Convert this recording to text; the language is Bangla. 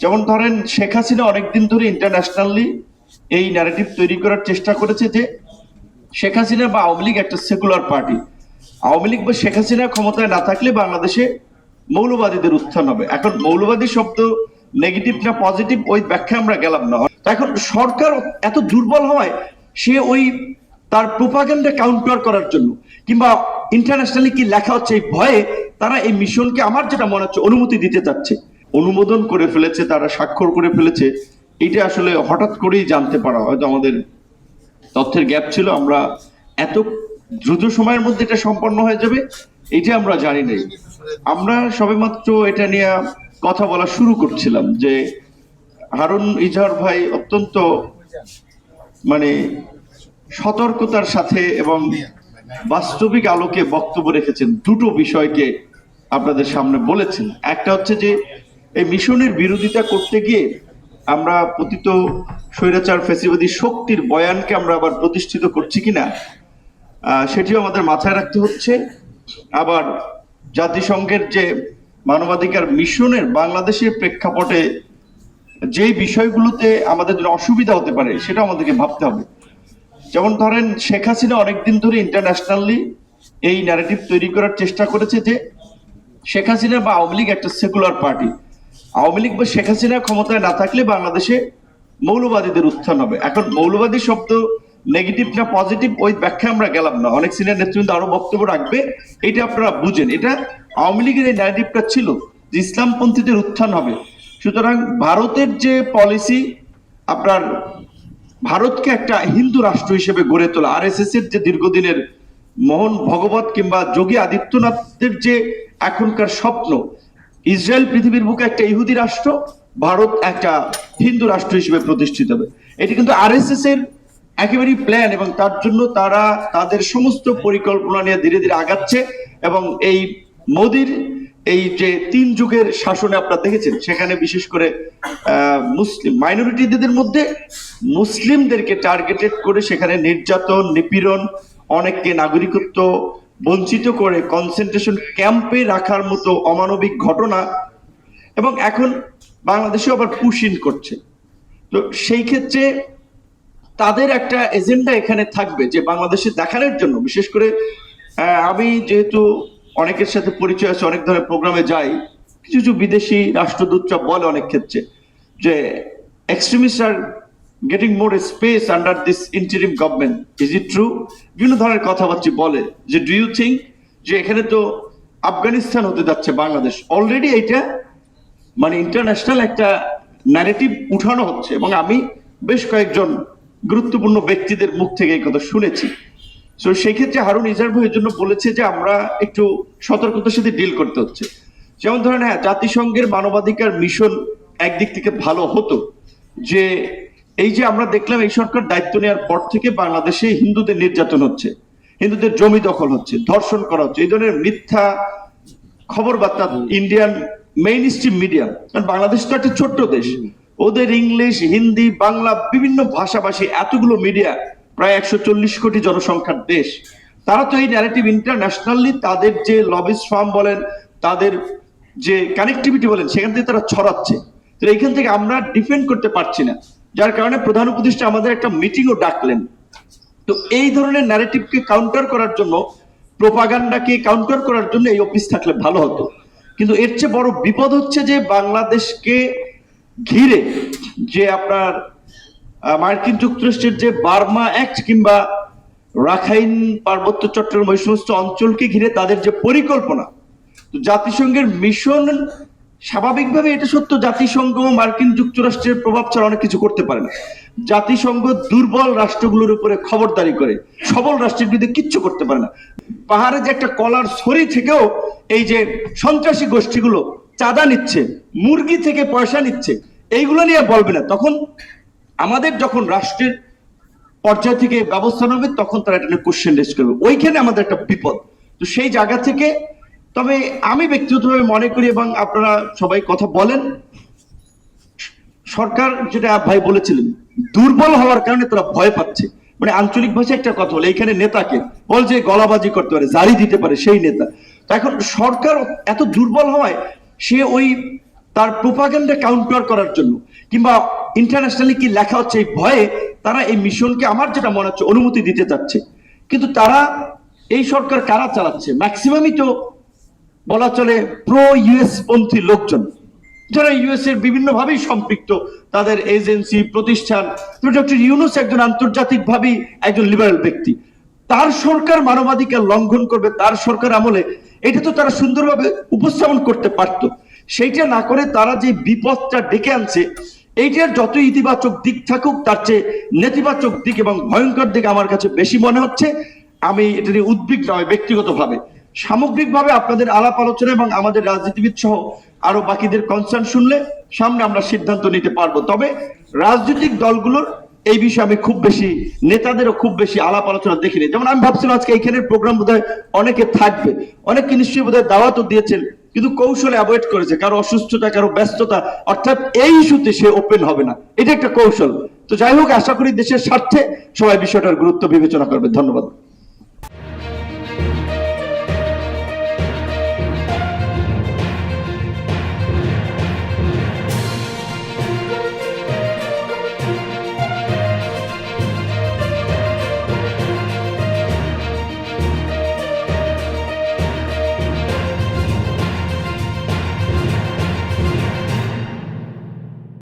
যেমন ধরেন শেখ হাসিনা অনেকদিন ধরে ইন্টারন্যাশনালি এই ন্যারেটিভ তৈরি করার চেষ্টা করেছে যে শেখ হাসিনা বা আওয়ামী লীগ একটা সেকুলার পার্টি আওয়ামী লীগ বা শেখ হাসিনা ক্ষমতায় না থাকলে বাংলাদেশে মৌলবাদীদের উত্থান হবে। এখন মৌলবাদী শব্দ নেগেটিভ না পজিটিভ ওই ব্যাখ্যা আমরা গেলাম না। এখন সরকার এত দুর্বল হয় সে ওই তার প্রোপাগান্ডা কাউন্টার করার জন্য কিংবা ইন্টারন্যাশনালি কি লেখা হচ্ছে এই ভয়ে তারা এই মিশনকে আমার যেটা মনে হচ্ছে অনুমতি দিতে চাচ্ছে। অনুমোদন করে ফেলেছে, তারা স্বাক্ষর করে ফেলেছে, এটা আসলে হঠাৎ করেই জানতে পারা হয়তো আমাদের তথ্যের গ্যাপ ছিল, আমরা এত দ্রুত সময়ের মধ্যে এটা সম্পন্ন হয়ে যাবে, এটা আমরা জানি নাই। আমরা সবেমাত্র এটা নিয়ে কথা বলা শুরু করছিলাম যে হারুন ইজহার ভাই অত্যন্ত মানে সতর্কতার সাথে এবং বাস্তবিক আলোকে বক্তব্য রেখেছেন। দুটো বিষয়কে আপনাদের সামনে বলেছেন। একটা হচ্ছে যে এই মিশনের বিরোধিতা করতে গিয়ে আমরা পতিত স্বৈরাচার ফেসিবাদী শক্তির বয়ানকে আমরা আবার প্রতিষ্ঠিত করছি কিনা সেটিও আমাদের মাথায় রাখতে হচ্ছে। আবার জাতিসংঘের যে মানবাধিকার মিশনের বাংলাদেশের প্রেক্ষাপটে যেই বিষয়গুলোতে আমাদের জন্য অসুবিধা হতে পারে সেটা আমাদেরকে ভাবতে হবে। যেমন ধরেন, শেখ হাসিনা অনেকদিন ধরে ইন্টারন্যাশনালি এই ন্যারেটিভ তৈরি করার চেষ্টা করেছে যে শেখ হাসিনা বা আওয়ামী লীগ একটা সেকুলার পার্টি আওয়ামী লীগ বা শেখ হাসিনা ক্ষমতায় না থাকলে বাংলাদেশে মৌলবাদীদের উত্থান হবে। এখন মৌলবাদী শব্দ নেগেটিভ না পজিটিভ ওই ব্যাখ্যা আমরা গেলাম না। অনেক সিনিয়র নেতৃবৃন্দ আরও বক্তব্য রাখবে, এটা আপনারা বুঝেন। এটা আওয়ামী লীগের এই ন্যারেটিভটা ছিল যে ইসলামপন্থীদের উত্থান হবে। সুতরাং ভারতের যে পলিসি আপনার ভারতকে একটা হিন্দু রাষ্ট্র হিসেবে গড়ে তোলা আর এর যে দীর্ঘদিনের মোহন ভগবত কিংবা যোগী আদিত্যনাথের যে এখনকার স্বপ্ন ইসরায়েল পৃথিবীর বুকে একটা ইহুদি রাষ্ট্র, ভারত একটা হিন্দু রাষ্ট্র হিসেবে প্রতিষ্ঠিত হবে। এটি কিন্তু আর এস এর একেবারেই প্ল্যান এবং তার জন্য তারা তাদের সমস্ত পরিকল্পনা নিয়ে ধীরে ধীরে আগাচ্ছে এবং এই মোদির এই যে তিন যুগের শাসনে আপনারা দেখেছেন, সেখানে বিশেষ করে মুসলিম মাইনরিটিদের মধ্যে মুসলিমদেরকে টার্গেটেড করে সেখানে নির্যাতন, নিপীড়ন, অনেককে নাগরিকত্ব বঞ্চিত করে কনসেন্ট্রেশন ক্যাম্পে রাখার মতো অমানবিক ঘটনা এবং এখন বাংলাদেশে আবার পুশিন করছে। তো সেই ক্ষেত্রে তাদের একটা এজেন্ডা এখানে থাকবে যে বাংলাদেশে দেখানোর জন্য। বিশেষ করে আমি যেহেতু অনেকের সাথে পরিচয় আছে, অনেক ধরনের প্রোগ্রামে যাই, কিছু কিছু বিদেশি রাষ্ট্রদূতরা বলে অনেক ক্ষেত্রে যে extremist getting more space under this interim government is it true বিভিন্ন ধরনের কথাবার্তা বলে যে ডু ইউ থিঙ্ক যে, এখানে তো আফগানিস্তান হতে যাচ্ছে বাংলাদেশ? অলরেডি এইটা মানে ইন্টারন্যাশনাল একটা ন্যারেটিভ উঠানো হচ্ছে এবং আমি বেশ কয়েকজন গুরুত্বপূর্ণ ব্যক্তিদের মুখ থেকে এই কথা শুনেছি। তো সেই ক্ষেত্রে হারুন ইজার ভাই এর জন্য বলেছে যে, আমরা একটু সতর্কতার সাথে ডিল করতে হচ্ছে। যেমন ধরেন হ্যাঁ জাতিসংঘের মানবাধিকার মিশন একদিক থেকে ভালো হতো যে এই যে আমরা দেখলাম এই সরকার দায়িত্ব নেওয়ার পর থেকে বাংলাদেশে হিন্দুদের নির্যাতন হচ্ছে, হিন্দুদের জমি দখল হচ্ছে, ধর্ষণ করা হচ্ছে, এই ধরনের মিথ্যা খবর বার্তা ইন্ডিয়ান মেইন স্ট্রিম মিডিয়া কারণ বাংলাদেশ তো একটা ছোট্ট দেশ। ওদের ইংলিশ হিন্দি বাংলা বিভিন্ন ভাষাভাষী এতগুলো মিডিয়া প্রায় একশো চল্লিশ কোটি জনসংখ্যার দেশ। তারা তো এই ন্যারেটিভ ইন্টারন্যাশনালি তাদের যে লবিস ফার্ম বলেন, তাদের যে কানেক্টিভিটি বলেন, সেখান থেকে তারা ছড়াচ্ছে। তো এইখান থেকে আমরা ডিফেন্ড করতে পারছি না। যার কারণে প্রধান উপদেষ্টা আমাদের একটা মিটিংও ডাকলেন। তো এই ধরনের ন্যারেটিভকে কাউন্টার করার জন্য প্রোপাগান্ডাকে কাউন্টার করার জন্য এই অফিস থাকলে ভালো হতো। কিন্তু এর চেয়ে বড় বিপদ হচ্ছে যে বাংলাদেশকে ঘিরে যে আপনার মার্কিন যুক্তরাষ্ট্রের যে বার্মা অ্যাক্ট কিংবা রাখাইন পার্বত্য চট্টগ্রাম ওই সমস্ত অঞ্চলকে ঘিরে তাদের যে পরিকল্পনা, তো জাতিসংঘের মিশন স্বাভাবিকভাবে এটা সত্য, জাতিসংঘ, মার্কিন যুক্তরাষ্ট্রের প্রভাব ছাড়া অনেক কিছু করতে পারে না। জাতিসংঘ দুর্বল রাষ্ট্রগুলোর উপরে খবরদারি করে, সবল রাষ্ট্রের বিরুদ্ধে কিচ্ছু করতে পারে না। পাহাড়ে যে একটা কলার ছড়ি থেকেও এই যে সন্ত্রাসী গোষ্ঠীগুলো চাঁদা নিচ্ছে, মুরগি থেকে পয়সা নিচ্ছে, এইগুলো নিয়ে বলবে না। তখন আমাদের যখন রাষ্ট্রের পর্যায় থেকে ব্যবস্থা নেবে, তখন তারা এটা কোশ্চেন রেজ করবে। ওইখানে আমাদের একটা বিপদ। তো সেই জায়গা থেকে তবে আমি ব্যক্তিগতভাবে মনে করি এবং আপনারা সবাই কথা বলেন, সরকার যেটা ভাই বলেছিলেন, দুর্বল হওয়ার কারণে তারা ভয় পাচ্ছে। মানে আঞ্চলিক ভাষায় একটা কথা বলে, এখানে নেতাকে বল যে গলাবাজি করতে পারে, জারি দিতে পারে সেই নেতা। তো এখন সরকার এত দুর্বল হওয়ায় সে ওই তার প্রোপাগান্ডা কাউন্টার করার জন্য কিংবা ইন্টারন্যাশনালি কি লেখা হচ্ছে এই ভয়ে তারা এই মিশনকে আমার যেটা মনে হচ্ছে অনুমতি দিতে চাচ্ছে। কিন্তু তারা এই সরকার কারা চালাচ্ছে? ম্যাক্সিমামই তো বলা চলে প্রো ইউএস পন্থী লোকজন। যারা ইউএস এর বিভিন্ন ভাবেই সম্পৃক্ত, তাদের এজেন্সি, প্রতিষ্ঠান ডক্টর ইউনুস একজন আন্তর্জাতিক ভাবেই একজন লিবারেল ব্যক্তি। তার সরকার মানবাধিকার লঙ্ঘন করবে, তার সরকার আমলে। এটা তো তারা সুন্দরভাবে উপস্থাপন করতে পারতো। সেইটা না করে তারা যে বিপদটা ডেকে আনছে, এইটার যত ইতিবাচক দিক থাকুক, তার চেয়ে নেতিবাচক দিক এবং ভয়ঙ্কর দিক আমার কাছে বেশি মনে হচ্ছে। আমি এটা নিয়ে উদ্বিগ্ন হয় ব্যক্তিগতভাবে। সামগ্রিকভাবে আপনাদের আলাপ আলোচনা এবং আমাদের রাজনীতিবিদ সহ আরও বাকিদের কনসার্ন শুনলে সামনে আমরা সিদ্ধান্ত নিতে পারব। তবে রাজনৈতিক দলগুলোর এই বিষয়ে আমি খুব বেশি, নেতাদেরও খুব বেশি আলাপ আলোচনা দেখিনি। যেমন আমি ভাবছিলাম আজকে এইখানের প্রোগ্রাম বোধহয় অনেকে থাকবে। অনেকে নিশ্চয়ই বোধহয় দাওয়াতও দিয়েছেন, কিন্তু কৌশলে অ্যাভয়েড করেছে। কারও অসুস্থতা, কারও ব্যস্ততা, অর্থাৎ এই ইস্যুতে সে ওপেন হবে না। এটা একটা কৌশল। তো যাই হোক, আশা করি দেশের স্বার্থে সবাই বিষয়টার গুরুত্ব বিবেচনা করবে। ধন্যবাদ।